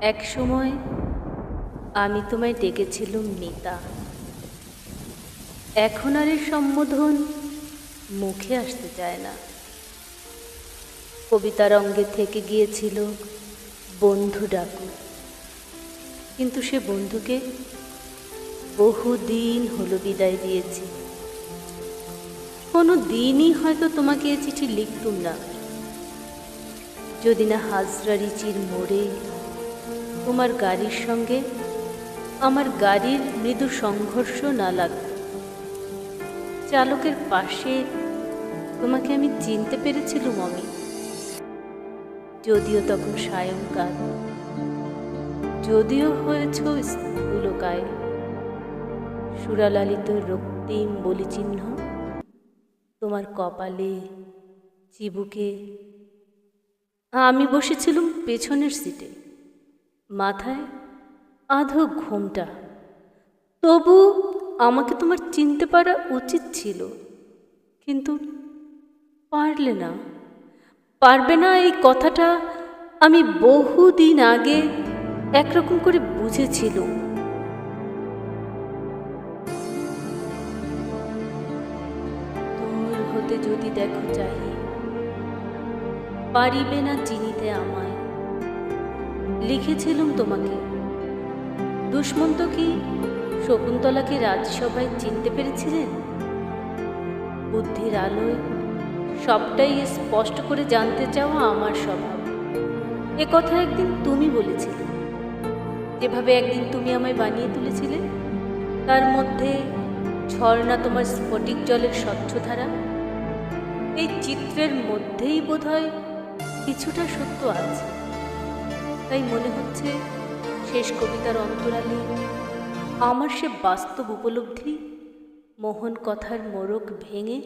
এক সময় আমি তোমায় ডেকেছিলুম মিতা এখন আর এর সম্বোধন মুখে আসতে চায় না। কবিতার অঙ্গে থেকে গিয়েছিল বন্ধু ডাকু। কিন্তু সে বন্ধুকে বহুদিন হলো বিদায় দিয়েছি। কোনো দিনই হয়তো তোমাকে এ চিঠি লিখতুম না। যদি না হাজরা রিচির মোড়ে তোমার গাড়ির সঙ্গে আমার গাড়ির মৃদু সংঘর্ষ না লাগত চালকের পাশে তোমাকে আমি চিনতে পেরেছিলুম আমি। যদিও তখন সায়ংকাল, যদিও হয়েছ স্থূলকায় সুরালালিত রক্তিম বলিচিহ্ন তোমার কপালে চিবুকে আমি বসেছিলুম পেছনের সিটে। মাথায় আধো ঘুমটা। তবু আমাকে তোমার চিনতে পারা উচিত ছিল, কিন্তু পারলে না। পারবে না এই কথাটা আমি বহুদিন আগে একরকম করে বুঝেছিলুম। দূর হতে যদি দেখো চাহি পারিবে না চিনিতে আমায়। লিখেছিলুম তোমাকে। দুষ্মন্ত কি? শকুন্তলাকে রাজসভায় চিনতে পেরেছিলেন? বুদ্ধির আলোয় সবটাই স্পষ্ট করে জানতে চাওয়া আমার স্বভাব। এ কথা একদিন তুমি বলেছিলে। যেভাবে একদিন তুমি আমায় বানিয়ে তুলেছিলে, তার মধ্যে ঝর্ণা তোমার স্ফটিক জলের স্বচ্ছ ধারা এই চিত্রের মধ্যেই বোধহয় কিছুটা সত্য আছে। তাই মনে হচ্ছে শেষ কবিতার অন্তরালে আমার সে বাস্তব উপলব্ধি, মোহন কথার মোড়ক ভেঙে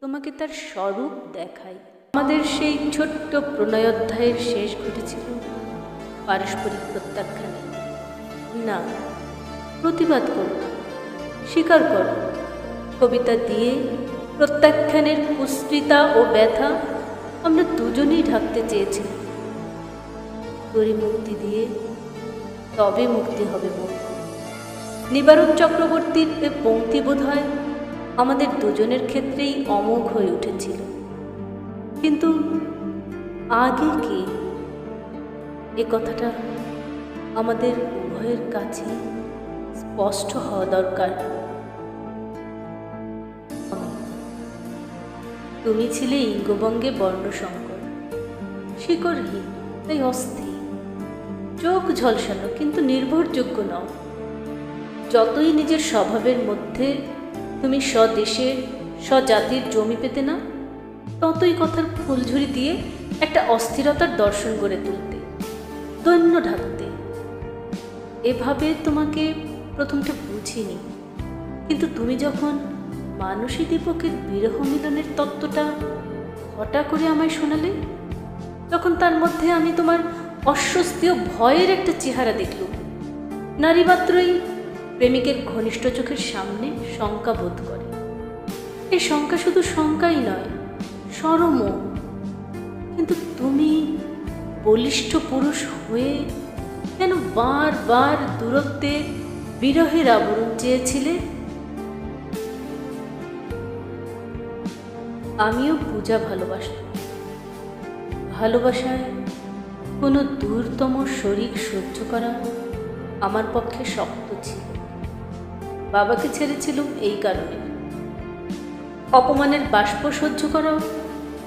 তোমাকে তার স্বরূপ দেখাই। আমাদের সেই ছোট্ট প্রণয়োধ্যায়ের শেষ ঘটেছিল পারস্পরিক প্রত্যাখ্যানে। না, প্রতিবাদ করো স্বীকার করো। কবিতা দিয়ে প্রত্যাখ্যানের কুস্মৃতা ও ব্যথা আমরা দুজনেই ঢাকতে চেয়েছিলাম তোরই মুক্তি দিয়ে তবে মুক্তি হবে মোর নিবারণ চক্রবর্তীর এ পংক্তি বোধ হয় আমাদের দুজনের ক্ষেত্রেই অমোঘ হয়ে উঠেছিল। কিন্তু আগে কি? এ কথাটা আমাদের উভয়ের কাছে স্পষ্ট হওয়া দরকার। তুমি ছিলে ইঙ্গবঙ্গে বর্ণসংকর শিকড়হীন, তাই অস্থির। চোখ ঝলসানো, কিন্তু নির্ভরযোগ্য নও। যতই নিজের স্বভাবের মধ্যে তুমি স্বদেশের, স্বজাতির জমি পেতে না ততই কথার ফুলঝুরি দিয়ে একটা অস্থিরতার দর্শন গড়ে তুলতে, দৈন্য ঢাকতে। এভাবে তোমাকে প্রথমটা বুঝিনি, কিন্তু তুমি যখন মানসী দীপকের বিরহ মিলনের তত্ত্বটা হঠাৎ করে আমায় শোনালে? তখন তার মধ্যে আমি তোমার অস্বস্তি ও ভয়ের একটা চেহারা দেখলুম। নারী মাত্রই প্রেমিকের ঘনিষ্ঠ চোখের সামনে শঙ্কা বোধ করে। এই শঙ্কা শুধু শঙ্কাই নয়, সরমও। কিন্তু তুমি বলিষ্ঠ পুরুষ হয়ে কেন বারবার দূরত্বে বিরহের আবরণ চেয়েছিলে আমিও পূজা ভালোবাসতাম ভালোবাসায় কোনো দূরতম শরিক সহ্য করা আমার পক্ষে শক্ত ছিল। বাবাকে ছেড়েছিলুম এই কারণে। অপমানের বাষ্প সহ্য করাও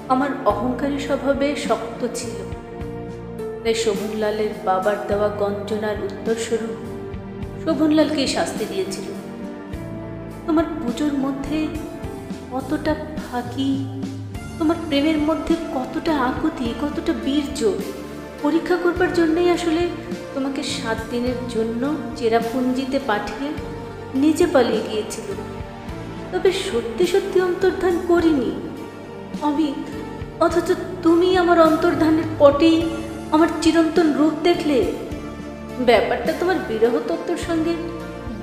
আমার অহংকারী স্বভাবে শক্ত ছিল। তাই শোভনলালের বাবার দেওয়া গঞ্জনার উত্তরস্বরূপ শোভনলালকেই শাস্তি দিয়েছিল। তোমার পুজোর মধ্যে কতটা ফাঁকি? তোমার প্রেমের মধ্যে কতটা আকুতি, কতটা বীর্য? পরীক্ষা করবার জন্যই আসলে তোমাকে সাত দিনের জন্য চেরাপুঞ্জিতে পাঠিয়ে নিজে পালিয়ে গিয়েছিল। তবে সত্যি সত্যি অন্তর্ধান করিনি। অমিত, অথচ তুমি আমার অন্তর্ধানের পটেই আমার চিরন্তন রূপ দেখলে। ব্যাপারটা তোমার বিরহ তত্ত্বর সঙ্গে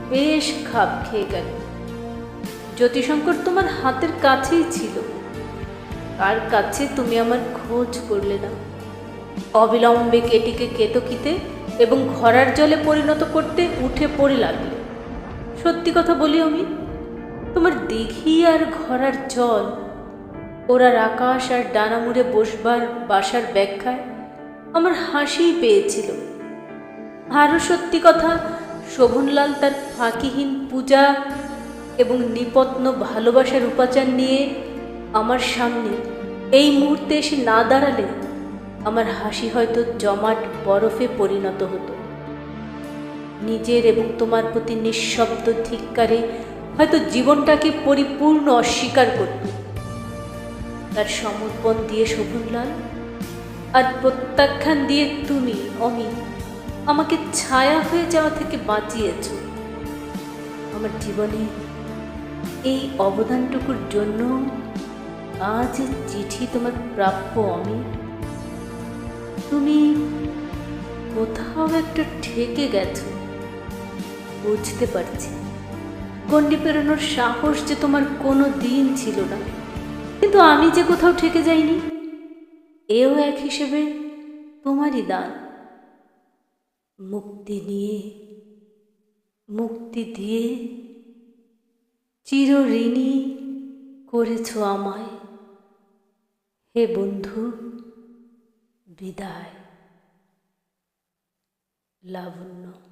বেশ খাপ খেয়ে গেল। জ্যোতিশঙ্কর তোমার হাতের কাছেই ছিল। কার কাছে তুমি আমার খোঁজ করলে না। অবিলম্বে কেটিকে কেতকিতে এবং ঘরার জলে পরিণত করতে উঠে পড়ে লাগলে। সত্যি কথা বলি আমি, তোমার দিঘি আর ঘরার জল, ওরার আকাশ আর ডানা মুড়ে বসবার বাসার ব্যাখ্যায় আমার হাসিই পেয়েছিল। আরও সত্যি কথা, শোভনলাল তার ফাঁকিহীন পূজা এবং নিপত্ন ভালোবাসার উপাচার নিয়ে আমার সামনে এই মুহূর্তে এসে না দাঁড়ালে আমার হাসি হয়তো জমাট বরফে পরিণত হতো। নিজের এবং তোমার প্রতি নিঃশব্দ ধিক্কারে হয়তো জীবনটাকে পরিপূর্ণ অস্বীকার করত। তার সমর্পণ দিয়ে শোভনলাল আর প্রত্যাখ্যান দিয়ে তুমি, অমি, আমাকে ছায়া হয়ে যাওয়া থেকে বাঁচিয়েছ। আমার জীবনে এই অবদানটুকুর জন্য আজ চিঠি তোমার প্রাপ্য অমি তুমি কোথাও একটা ঠেকে গেছো। বুঝতে পারছি। গণ্ডি পেরোনোর সাহস যে তোমার কোনো দিন ছিল না। কিন্তু আমি যে কোথাও ঠেকে যাইনি, এও এক হিসেবে তোমারই দান। মুক্তি নিয়ে, মুক্তি দিয়ে চির ঋণী করেছ আমায়। হে বন্ধু বিদায়। লাবণ্য।